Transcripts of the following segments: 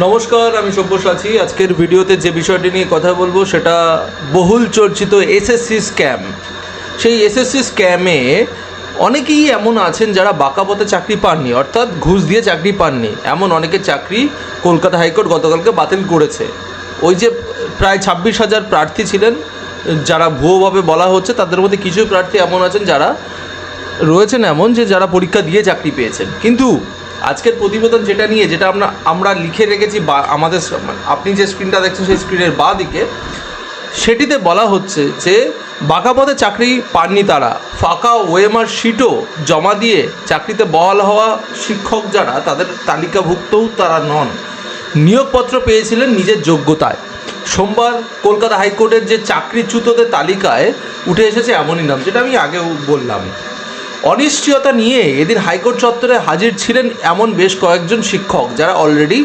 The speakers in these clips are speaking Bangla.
নমস্কার, আমি সব্যসাচী। আজকের ভিডিওতে যে বিষয়টি নিয়ে কথা বলব সেটা বহুল চর্চিত এসএসসি স্ক্যাম সেই এসএসসি স্ক্যামে অনেকেই এমন আছেন যারা বাঁকা পথে চাকরি পাননি, অর্থাৎ ঘুষ দিয়ে চাকরি পাননি। এমন অনেকের চাকরি কলকাতা হাইকোর্ট গতকালকে বাতিল করেছে। ওই যে প্রায় ছাব্বিশ হাজার প্রার্থী ছিলেন, যারা ভুয়োভাবে বলা হচ্ছে তাদের মধ্যে কিছু প্রার্থী এমন আছেন যারা রয়েছেন এমন যে যারা পরীক্ষা দিয়ে চাকরি পেয়েছেন। কিন্তু আজকের প্রতিবেদন যেটা নিয়ে, যেটা আমরা আমরা লিখে রেখেছি বা আমাদের আপনি যে স্ক্রিনটা দেখছেন সেই স্ক্রিনের বা দিকে সেটিতে বলা হচ্ছে যে, বাঁকা পথে চাকরি পাননি তারা। ফাঁকা ওয়েমার শিটও জমা দিয়ে চাকরিতে বহাল হওয়া শিক্ষক যারা, তাদের তালিকাভুক্তও তারা নন। নিয়োগপত্র পেয়েছিলেন নিজের যোগ্যতায়। সোমবার কলকাতা হাইকোর্টের যে চাকরিচ্যুতদের তালিকায় উঠে এসেছে এমনই নাম, যেটা আমি আগেও বললাম। অনিশ্চয়তা নিয়ে এদিন হাইকোর্ট চত্বরে হাজির ছিলেন এমন বেশ কয়েকজন শিক্ষক যারা অলরেডি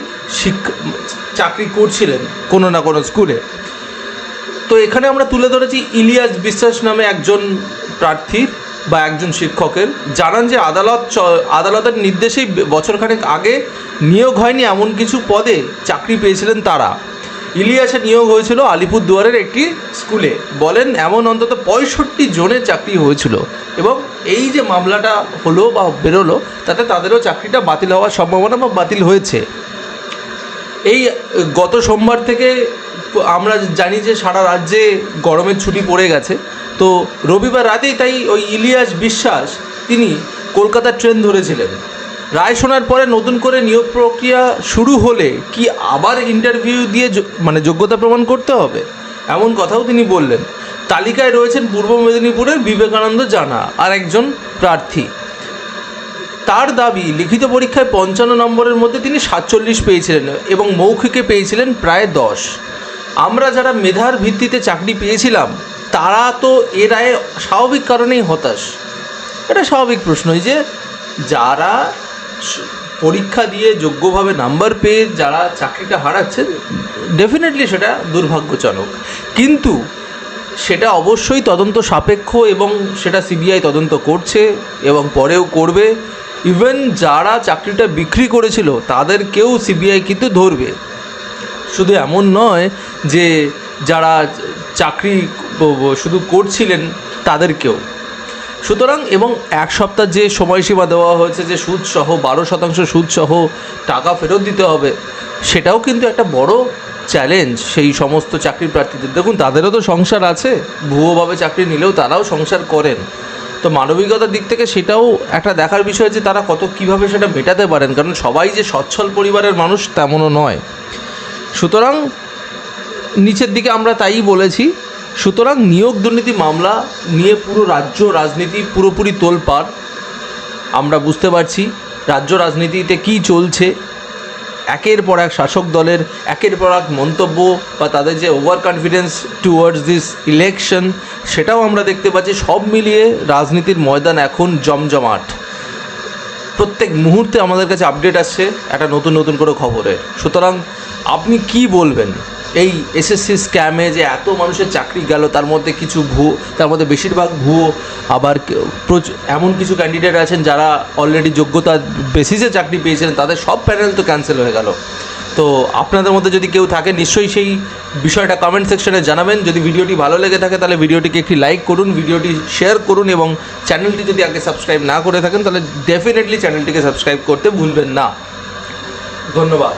চাকরি করছিলেন কোনো না কোনো স্কুলে তো এখানে আমরা তুলে ধরেছি ইলিয়াস বিশ্বাস নামে একজন প্রার্থীর বা একজন শিক্ষকের। জানান যে আদালত আদালতের নির্দেশেই বছরখানেক আগে নিয়োগ হয়নি এমন কিছু পদে চাকরি পেয়েছিলেন তারা। ইলিয়াসে নিয়োগ হয়েছিল আলিপুরদুয়ারের একটি স্কুলে। বলেন, এমন অন্তত পঁয়ষট্টি জনের চাকরি হয়েছিল এবং এই যে মামলাটা হলো বা বেরোলো, তাতে তাদেরও চাকরিটা বাতিল হওয়ার সম্ভাবনা বা বাতিল হয়েছে। এই গত সোমবার থেকে আমরা জানি যে সারা রাজ্যে গরমের ছুটি পড়ে গেছে। তো রবিবার রাতেই তাই ওই ইলিয়াস বিশ্বাস, তিনি কলকাতার ট্রেন ধরেছিলেন। রায় শোনার পরে নতুন করে নিয়োগ প্রক্রিয়া শুরু হলে কি আবার ইন্টারভিউ দিয়ে মানে যোগ্যতা প্রমাণ করতে হবে? এমন কথাও তিনি বললেন। তালিকায় রয়েছেন পূর্ব মেদিনীপুরের বিবেকানন্দ জানা আর একজন প্রার্থী। তার দাবি, লিখিত পরীক্ষায় পঞ্চান্ন নম্বরের মধ্যে তিনি সাতচল্লিশ পেয়েছিলেন এবং মৌখিকে পেয়েছিলেন প্রায় দশ। আমরা যারা মেধার ভিত্তিতে চাকরি পেয়েছিলাম, তারা তো এ রায়ে স্বাভাবিক কারণেই হতাশ। এটা স্বাভাবিক প্রশ্নই যে যারা পরীক্ষা দিয়ে যোগ্যভাবে নাম্বার পেয়ে যারা চাকরিটা হারাচ্ছে ডেফিনেটলি সেটা দুর্ভাগ্যজনক। কিন্তু সেটা অবশ্যই তদন্ত সাপেক্ষ এবং সেটা সিবিআই তদন্ত করছে এবং পরেও করবে। ইভেন যারা চাকরিটা বিক্রি করেছিল তাদেরকেও সিবিআই কিন্তু ধরবে। শুধু এমন নয় যে যারা চাকরি শুধু করছিলেন তাদেরকেও সুতরাং এবং এক সপ্তাহ যে সময়সীমা দেওয়া হয়েছে যে সুদ সহ বারো শতাংশ সুদ সহ টাকা ফেরত দিতে হবে, সেটাও কিন্তু একটা বড় চ্যালেঞ্জ সেই সমস্ত চাকরি প্রার্থীদের। দেখুন, তাদেরও তো সংসার আছে, ভুয়োভাবে চাকরি নিলেও তারাও সংসার করেন। তো মানবিকতার দিক থেকে সেটাও একটা দেখার বিষয় যে তারা কত কীভাবে সেটা মেটাতে পারেন, কারণ সবাই যে সচ্ছল পরিবারের মানুষ তেমনও নয়। সুতরাং নিচের দিকে আমরা তাই বলেছি সুতরাং নিয়োগ দুর্নীতি মামলা নিয়ে পুরো রাজ্য রাজনীতি পুরোপুরি তোলপাড়। আমরা বুঝতে পারছি রাজ্য রাজনীতিতে কি চলছে। একের পর এক শাসক দলের, একের পর এক মন্তব্য বা তাদের যে over confidence towards this election সেটাও আমরা দেখতে পাচ্ছি। সব মিলিয়ে রাজনীতির ময়দান এখন জমজমাট। প্রত্যেক মুহূর্তে আমাদের কাছে আপডেট আসছে, একটা নতুন নতুন করে খবরে সুতরাং আপনি কি বলবেন? এই এসএসসি স্ক্যামে যে এত মানুষের চাকরি গেল, তার মধ্যে কিছু ভুয়ো, তার মধ্যে বেশিরভাগ ভুয়ো, আবার এমন কিছু ক্যান্ডিডেট আছেন যারা অলরেডি যোগ্যতা বেসিসে চাকরি পেয়েছিলেন, তাদের সব প্যানেল তো ক্যান্সেল হয়ে গেল। তো আপনাদের মধ্যে যদি কেউ থাকে, নিশ্চয়ই সেই বিষয়টা কমেন্ট সেকশনে জানাবেন। যদি ভিডিওটি ভালো লেগে থাকে, তাহলে ভিডিওটিকে একটি লাইক করুন, ভিডিওটি শেয়ার করুন এবং চ্যানেলটি যদি আগে সাবস্ক্রাইব না করে থাকেন, তাহলে ডেফিনেটলি চ্যানেলটিকে সাবস্ক্রাইব করতে ভুলবেন না। ধন্যবাদ।